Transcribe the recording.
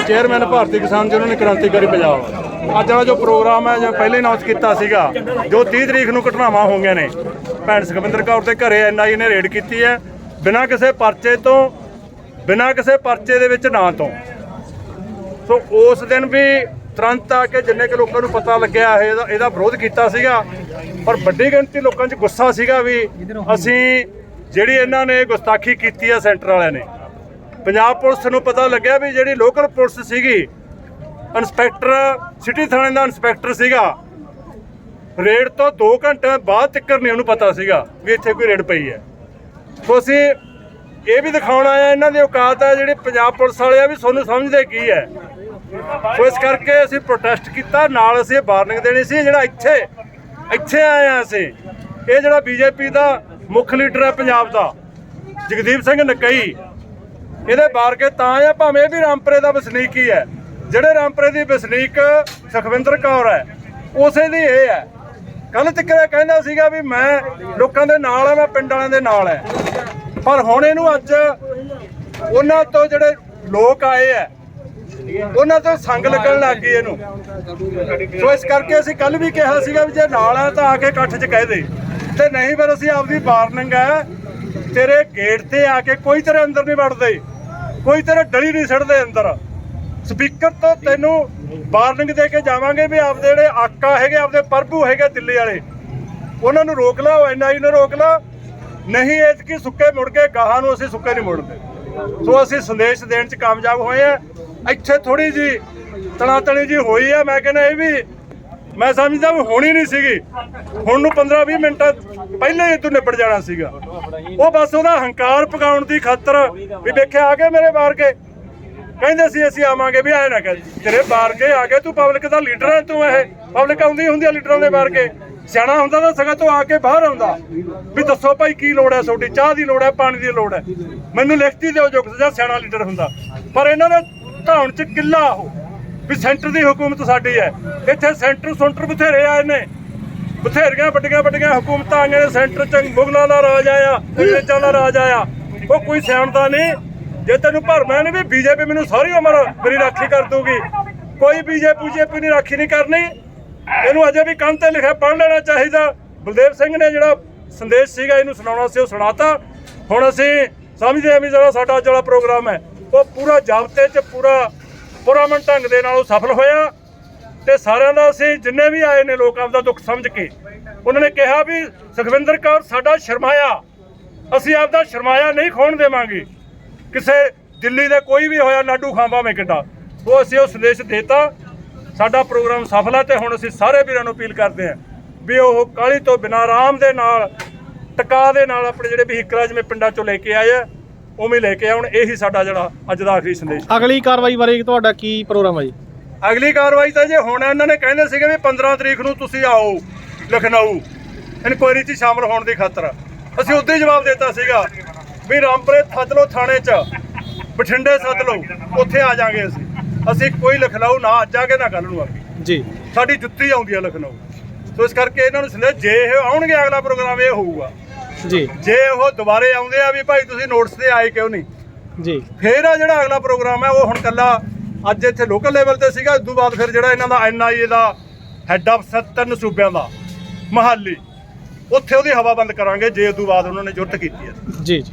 Chairman ਭਾਰਤੀ ਕਿਸਾਨ union ਕ੍ਰਾਂਤੀਕਾਰੀ ਪੰਜਾਬ ਅੱਜ ਵਾਲਾ ਜੋ ਪ੍ਰੋਗਰਾਮ ਹੈ, ਜੋ ਪਹਿਲੇ ਅਨਾਉਂਸ ਕੀਤਾ ਸੀਗਾ, ਜੋ 30 ਤਰੀਕ ਨੂੰ ਘਟਨਾਵਾਂ ਹੋਈਆਂ ਨੇ, ਭੈਣ ਸੁਖਵਿੰਦਰ ਕੌਰ ਦੇ ਘਰੇ ਐਨਆਈ ਨੇ ਰੇਡ ਕੀਤੀ ਹੈ, ਬਿਨਾਂ ਕਿਸੇ ਪਰਚੇ ਤੋਂ, ਬਿਨਾਂ ਕਿਸੇ ਪਰਚੇ ਦੇ ਵਿੱਚ ਨਾਂ ਤੋਂ। ਸੋ ਉਸ ਦਿਨ ਵੀ ਤੁਰੰਤ ਆ ਕੇ ਜਿੰਨੇ ਕਿ ਲੋਕਾਂ ਨੂੰ ਪਤਾ ਲੱਗਿਆ, ਇਹਦਾ ਇਹਦਾ ਵਿਰੋਧ ਕੀਤਾ ਸੀਗਾ, ਪਰ ਵੱਡੀ ਗਿਣਤੀ ਲੋਕਾਂ 'ਚ ਗੁੱਸਾ ਸੀਗਾ ਵੀ ਅਸੀਂ ਜਿਹੜੀ ਇਹਨਾਂ ਨੇ ਗੁਸਤਾਖੀ ਕੀਤੀ ਹੈ ਸੈਂਟਰ ਵਾਲਿਆਂ ਨੇ ਪੰਜਾਬ ਪੁਲਿਸ ਨੂੰ ਪਤਾ ਲੱਗਿਆ ਵੀ ਜਿਹੜੀ ਲੋਕਲ ਪੁਲਿਸ ਸੀਗੀ ਇਨਸਪੈਕਟਰ ਸਿਟੀ ਥਾਣੇ ਦਾ ਇਨਸਪੈਕਟਰ ਸੀਗਾ। ਰੇਡ ਤੋਂ 2 ਘੰਟੇ ਬਾਅਦ ਤੱਕ ਨਹੀਂ ਉਹਨੂੰ ਪਤਾ ਸੀਗਾ ਵੀ ਇੱਥੇ ਕੋਈ ਰੇਡ ਪਈ ਹੈ। ਸੋ ਅਸੀਂ ਇਹ ਵੀ ਦਿਖਾਉਣ ਆਇਆ ਇਹਨਾਂ ਦੀ ਔਕਾਤ ਹੈ, ਜਿਹੜੀ ਪੰਜਾਬ ਪੁਲਿਸ ਵਾਲੇ ਆ ਵੀ ਤੁਹਾਨੂੰ ਸਮਝਦੇ ਕੀ ਹੈ। ਸੋ ਇਸ ਕਰਕੇ ਅਸੀਂ ਪ੍ਰੋਟੈਸਟ ਕੀਤਾ, ਨਾਲ ਅਸੀਂ ਵਾਰਨਿੰਗ ਦੇਣੀ ਸੀ, ਜਿਹੜਾ ਇੱਥੇ ਇੱਥੇ ਆਏ ਆ ਅਸੀਂ। ਇਹ ਜਿਹੜਾ ਬੀਜੇਪੀ ਦਾ ਮੁੱਖ ਲੀਡਰ ਹੈ ਪੰਜਾਬ ਦਾ, ਜਗਦੀਪ ਸਿੰਘ ਨਕਈ। ਇਹਦੇ ਬਾਰ ਕੇ ਤਾਂ ਆ, ਭਾਵੇਂ ਇਹ ਵੀ ਰਾਮਪਰੇ ਦਾ ਵਸਨੀਕ ਹੀ ਹੈ। ਜਿਹੜੇ ਰਾਮਪਰੇ ਦੀ ਵਸਨੀਕ ਸੁਖਵਿੰਦਰ ਕੌਰ ਹੈ, ਉਸੇ ਦੀ ਇਹ ਹੈ। ਕੱਲ ਤੱਕ ਇਹ ਕਹਿੰਦਾ ਸੀਗਾ ਵੀ ਮੈਂ ਲੋਕਾਂ ਦੇ ਨਾਲ ਆ, ਮੈਂ ਪਿੰਡ ਵਾਲਿਆਂ ਦੇ ਨਾਲ ਹੈ ਪਰ ਹੁਣ ਇਹਨੂੰ ਅੱਜ ਉਹਨਾਂ ਤੋਂ ਜਿਹੜੇ ਲੋਕ ਆਏ ਆ, ਉਹਨਾਂ ਤੋਂ ਸੰਗ ਲੱਗਣ ਲੱਗ ਗਈ ਇਹਨੂੰ। ਸੋ ਇਸ ਕਰਕੇ ਅਸੀਂ ਕੱਲ ਵੀ ਕਿਹਾ ਸੀਗਾ ਵੀ ਜੇ ਨਾਲ ਆ ਤਾਂ ਆ ਕੇ ਇਕੱਠ 'ਚ ਕਹਿ ਦੇ। ਤੇ ਨਹੀਂ ਫਿਰ ਅਸੀਂ ਆਪਦੀ ਵਾਰਨਿੰਗ ਹੈ, ਤੇਰੇ ਗੇਟ ਤੇ ਆ ਕੇ ਕੋਈ ਤੇਰੇ ਅੰਦਰ ਨਹੀਂ ਵੜਦੇ। ਕੋਈ ਤੇਰੇ ਡਲੀ ਨਹੀਂ ਛੱਡਦੇ ਅੰਦਰ। ਸਪੀਕਰ ਤੋਂ ਤੈਨੂੰ ਵਾਰਨਿੰਗ ਦੇ ਕੇ ਜਾਵਾਂਗੇ ਵੀ ਆਪਦੇ ਜਿਹੜੇ ਆਕਾ ਹੈਗੇ, ਆਪਦੇ ਪ੍ਰਭੂ ਹੈਗੇ ਦਿੱਲੀ ਵਾਲੇ, ਉਹਨਾਂ ਨੂੰ ਰੋਕ ਲਾ ਐਨਆਈ ਨੂੰ ਰੋਕ ਲਾ। ਨਹੀਂ ਇਸ ਕਿ ਸੁੱਕੇ ਮੁੜ ਕੇ ਗਾਹਾਂ ਨੂੰ ਅਸੀਂ ਸੁੱਕੇ ਨਹੀਂ ਮੁੜਦੇ। ਸੋ ਅਸੀਂ ਸੰਦੇਸ਼ ਦੇਣ ਚ ਕਾਮਯਾਬ ਹੋਏ ਆ। ਇੱਥੇ ਥੋੜੀ ਜੀ ਤਣਾਤਣੀ ਜੀ ਹੋਈ ਆ, ਮੈਂ ਕਹਿੰਦਾ ਇਹ ਵੀ ਮੈਂ ਸਮਝਦਾ ਵੀ ਹੋਣੀ ਨਹੀਂ ਸੀਗੀ। ਹੁਣ ਨੂੰ 15 20 ਮਿੰਟ ਪਹਿਲਾਂ ਹੀ ਤੂੰ ਨਿਬੜ ਜਾਣਾ ਸੀਗਾ। ਉਹ ਬਸ ਉਹਦਾ ਹੰਕਾਰ ਪਕਾਉਣ ਦੀ ਖਾਤਰ ਵੀ ਵੇਖਿਆ, ਆ ਗਏ ਮੇਰੇ ਬਾਰ ਕੇ ਕਹਿੰਦੇ ਸੀ, ਅਸੀਂ ਆਵਾਂਗੇ ਵੀ ਐ ਨਾ ਕਰ ਤੇਰੇ ਬਾਰ ਕੇ ਆ ਕੇ ਤੂੰ ਪਬਲਿਕ ਦਾ ਲੀਡਰ ਹੈ ਤੂੰ ਇਹ ਪਬਲਿਕ ਆਉਂਦੀ ਹੁੰਦੀ ਆ ਲੀਡਰਾਂ ਦੇ ਬਾਰ ਕੇ ਸਿਆਣਾ ਹੁੰਦਾ ਤਾਂ ਸਗਾ ਤੂੰ ਆ ਕੇ ਬਾਹਰ ਆਉਂਦਾ। ਵੀ ਦੱਸੋ ਭਾਈ ਕੀ ਲੋੜ ਹੈ ਤੁਹਾਡੀ, ਚਾਹ ਦੀ ਲੋੜ ਹੈ ਪਾਣੀ ਦੀ ਲੋੜ ਹੈ ਮੈਨੂੰ ਲਿਖਤੀ ਦਿਓ ਜੋ ਜਾਂ ਸਿਆਣਾ ਲੀਡਰ ਹੁੰਦਾ। ਪਰ ਇਹਨਾਂ ਨੇ ਧੌਣ ਚ ਕਿੱਲਾ ਉਹ। ਵੀ ਸੈਂਟਰ ਦੀ ਹਕੂਮਤ ਸਾਡੀ ਹੈ। ਇੱਥੇ ਸੈਂਟਰ ਸੈਂਟਰ ਬਥੇਰੇ ਆਏ ਨੇ। ਬਥੇਰੀਆਂ ਵੱਡੀਆਂ ਵੱਡੀਆਂ ਹਕੂਮਤਾਂ ਆਈਆਂ ਨੇ। ਸੈਂਟਰ ਚ ਮੁਗਲਾਂ ਦਾ ਰਾਜ ਆਇਆ, ਅੰਗਰੇਜ਼ਾਂ ਦਾ ਰਾਜ ਆਇਆ। ਉਹ ਕੋਈ ਸਿਆਣਦਾ ਨਹੀਂ। ਜੇ ਤੈਨੂੰ ਭਰਮਾ ਨਹੀਂ ਵੀ ਬੀਜੇਪੀ ਮੈਨੂੰ ਸਾਰੀ ਉਮਰ ਮੇਰੀ ਰਾਖੀ ਕਰ ਦੂਗੀ ਕੋਈ ਬੀਜੇਪੀ ਬੀਜੇਪੀ ਦੀ ਰਾਖੀ ਨਹੀਂ ਕਰਨੀ। ਇਹਨੂੰ ਅਜੇ ਵੀ ਕੰਨ ਤੇ ਲਿਖਿਆ ਪੜ੍ਹ ਲੈਣਾ ਚਾਹੀਦਾ। ਬਲਦੇਵ ਸਿੰਘ ਨੇ ਜਿਹੜਾ ਸੰਦੇਸ਼ ਸੀਗਾ, ਇਹਨੂੰ ਸੁਣਾਉਣਾ ਸੀ, ਉਹ ਸੁਣਾਤਾ। ਹੁਣ ਅਸੀਂ ਸਮਝਦੇ ਹਾਂ ਵੀ ਜਿਹੜਾ ਸਾਡਾ ਅੱਜ ਪ੍ਰੋਗਰਾਮ ਹੈ, ਉਹ ਪੂਰਾ ਜਾਬਤੇ 'ਚ ਪੂਰਾ ਪੁਰਾਮਨ ਢੰਗ ਦੇ ਨਾਲ ਉਹ ਸਫਲ ਹੋਇਆ ਤੇ ਸਾਰਿਆਂ ਦਾ ਅਸੀਂ ਜਿੰਨੇ ਵੀ ਆਏ ਨੇ ਲੋਕ ਆਪਦਾ ਦੁੱਖ ਸਮਝ ਕੇ, ਉਹਨਾਂ ਨੇ ਕਿਹਾ ਵੀ ਸੁਖਵਿੰਦਰ ਕੌਰ ਸਾਡਾ ਸ਼ਰਮਾਇਆ। ਅਸੀਂ ਆਪਦਾ ਸ਼ਰਮਾਇਆ ਨਹੀਂ ਖੋਣ ਦੇਵਾਂਗੇ। ਕਿਸੇ ਦਿੱਲੀ ਦਾ ਕੋਈ ਵੀ ਹੋਇਆ ਨਾਡੂ ਖਾਂ ਭਾਵੇਂ ਕਿੱਡਾ। ਉਹ ਅਸੀਂ ਉਹ ਸੰਦੇਸ਼ ਦੇਤਾ। ਸਾਡਾ ਪ੍ਰੋਗਰਾਮ ਸਫਲ ਹੈ ਤੇ ਹੁਣ ਅਸੀਂ ਸਾਰੇ ਵੀਰਾਂ ਨੂੰ ਅਪੀਲ ਕਰਦੇ ਹਾਂ ਵੀ ਉਹ ਕਾਲੀ ਤੋਂ ਬਿਨਾਂ ਆਰਾਮ ਦੇ ਨਾਲ, ਟਕਾ ਦੇ ਨਾਲ ਆਪਣੇ ਜਿਹੜੇ ਵਹੀਕਲਾਂ ਜਿਵੇਂ ਪਿੰਡਾਂ ਚੋਂ ਲੈ ਕੇ ਆਏ ਆ ਉਵੇਂ ਲੈ ਕੇ ਆਉਣ ਇਹੀ ਸਾਡਾ ਜਿਹੜਾ ਅੱਜ ਦਾ ਆਖਰੀ ਸੰਦੇਸ਼। ਅਗਲੀ ਕਾਰਵਾਈ ਬਾਰੇ ਤੁਹਾਡਾ ਕੀ ਪ੍ਰੋਗਰਾਮ ਹੈ ਜੀ? ਅਗਲੀ ਕਾਰਵਾਈ ਤਾਂ ਜੇ ਹੁਣ ਇਹਨਾਂ ਨੇ ਕਹਿੰਦੇ ਸੀਗੇ ਵੀ 15 ਤਰੀਕ ਨੂੰ ਤੁਸੀਂ ਆਓ ਲਖਨਊ ਇਨਕੁਆਇਰੀ 'ਚ ਸ਼ਾਮਲ ਹੋਣ ਦੀ ਖਾਤਰ। ਅਸੀਂ ਉਦੋਂ ਹੀ ਜਵਾਬ ਦਿੱਤਾ ਸੀਗਾ ਵੀ ਰਾਮਪੁਰੇ ਸੱਦ ਲਓ ਥਾਣੇ 'ਚ ਬਠਿੰਡੇ ਸੱਦ ਲਓ ਉੱਥੇ ਆ ਜਾਾਂਗੇ ਅਸੀਂ। ਅਸੀਂ ਕੋਈ ਲਖਨਊ ਨਾ ਅੱਜ ਆ ਕੇ ਨਾ ਕੱਲ ਨੂੰ ਆ ਜੀ। ਸਾਡੀ ਜੁੱਤੀ ਆਉਂਦੀ ਆ ਲਖਨਊ। ਸੋ ਇਸ ਕਰਕੇ ਇਹਨਾਂ ਨੂੰ ਸੰਦੇਸ਼ ਜੇ ਇਹ ਆਉਣਗੇ ਅਗਲਾ ਪ੍ਰੋਗਰਾਮ ਇਹ ਹੋਊਗਾ। ਜੀ। ਜੇ ਉਹ ਦੁਬਾਰੇ ਆਉਂਦੇ ਆ ਵੀ ਭਾਈ ਤੁਸੀਂ ਨੋਟਿਸ ਤੇ ਆਏ ਕਿਉਂ ਨਹੀਂ? ਜੀ। ਫਿਰ ਆ ਜਿਹੜਾ ਅਗਲਾ ਪ੍ਰੋਗਰਾਮ ਹੈ ਉਹ ਹੁਣ ਕੱਲਾ ਅੱਜ ਇੱਥੇ ਲੋਕਲ ਲੈਵਲ ਤੇ ਸੀਗਾ ਉਸ ਤੋਂ ਬਾਅਦ ਫਿਰ ਜਿਹੜਾ ਇਹਨਾਂ ਦਾ ਐਨਆਈਏ ਦਾ ਹੈੱਡ ਆਫ ਤਿੰਨ ਸੂਬਿਆਂ ਦਾ ਮਹਾਲੀ ਉੱਥੇ ਉਹਦੀ ਹਵਾ ਬੰਦ ਕਰਾਂਗੇ ਜੇ ਉਸ ਤੋਂ ਬਾਅਦ ਉਹਨਾਂ ਨੇ ਜੁਰਤ ਕੀਤੀ ਹੈ। ਜੀ ਜੀ।